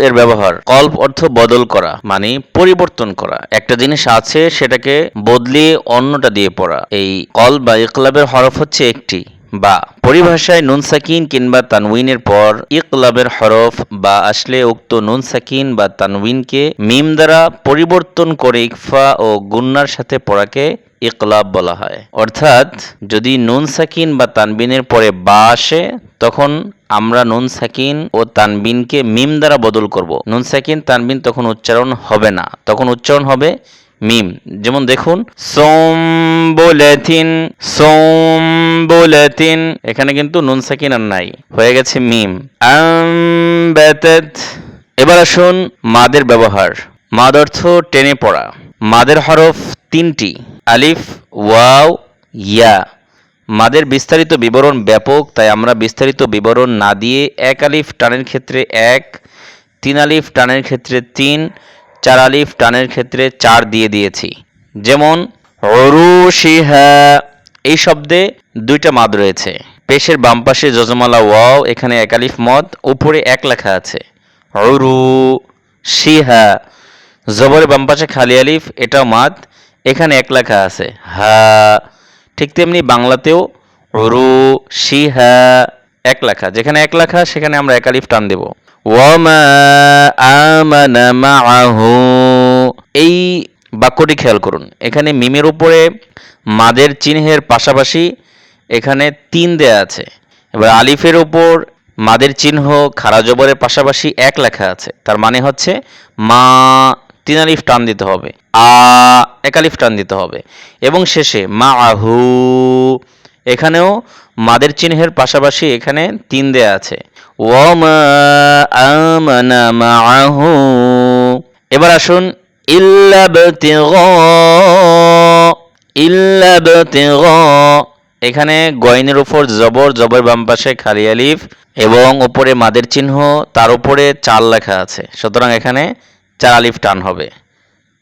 এর ব্যবহার। কল্প অর্থ বদল করা মানে পরিবর্তন করা। একটা জিনিস আছে, সেটাকে বদলিয়ে অন্যটা দিয়ে পড়া। এই কল্প বা ইকলাবের হরফ হচ্ছে একটি বা। পরিভাষায় নুন সাকিন কিংবা তানউইনের পর ইকলাবের হরফ বা আসলে উক্ত নুন সাকিন বা তানউইনকে মিম দ্বারা পরিবর্তন করে ইকফা ও গুন্নার সাথে পড়াকে ইকলাব বলা হয়। অর্থাৎ, যদি নুন সাকিন বা তানবিনের পরে বা আসে তখন আমরা নুন সাকিন ও তানবিনকে মিম দ্বারা বদল করব। নুন সাকিন, তানবিন তখন উচ্চারণ হবে না। তখন উচ্চারণ হবে মিম। যেমন দেখুন, সোম বলেথিন সোম বলেথিন এখানে কিন্তু নুন সাকিন আর নাই। হয়ে গেছে মিম। এবার আসুন মাদের ব্যবহার। মাদ অর্থ টেনে পড়া। মাদের হরফ তিনটি। আলিফ, ওয়াও, ইয়া। মাদের বিস্তারিত বিবরণ ব্যাপক, তাই আমরা বিস্তারিত বিবরণ না দিয়ে এক আলিফ টানের ক্ষেত্রে এক, তিন আলিফ টানের ক্ষেত্রে তিন, চার আলিফ টানের ক্ষেত্রে চার দিয়ে দিয়েছি। যেমন এই শব্দে দুইটা মাদ রয়েছে। পেশের বাম পাশে যজমালা ওয়াও, এখানে এক আলিফ মদ, উপরে এক লেখা আছে। অরু শিহা জবরের বাম পাশে খালি আলিফ, এটাও মাদ, এখানে এক লেখা আছে। হা ঠিক তেমনি বাংলাতেও রু শিহা এক লেখা। যেখানে এক লেখা, সেখানে আমরা এক আলিফ টান দেব। ওয়ামা আমানা মাআহু। এই বাক্যটি খেয়াল করুন। এখানে মিমের উপরে মাদের চিহ্নের পাশাপাশি এখানে তিন দেয়া আছে। এবার আলিফের উপর মাদের চিহ্ন খারা জবরের পাশাপাশি এক লেখা আছে। তার মানে হচ্ছে মা তিন আলিফ টান দিতে হবে। আ এক আলিফ টান দিতে হবে। এবং শেষে মা আহু এখানেও মাদের চিহ্নের পাশাপাশি এখানে তিন দেয়া আছে। মাআহু। এবার আসুন এখানে গয়নের উপর জবর জবর বাম পাশে খালি আলিফ এবং ওপরে মাদের চিহ্ন, তার উপরে চার লেখা আছে। সুতরাং এখানে চার আলিফ টান হবে।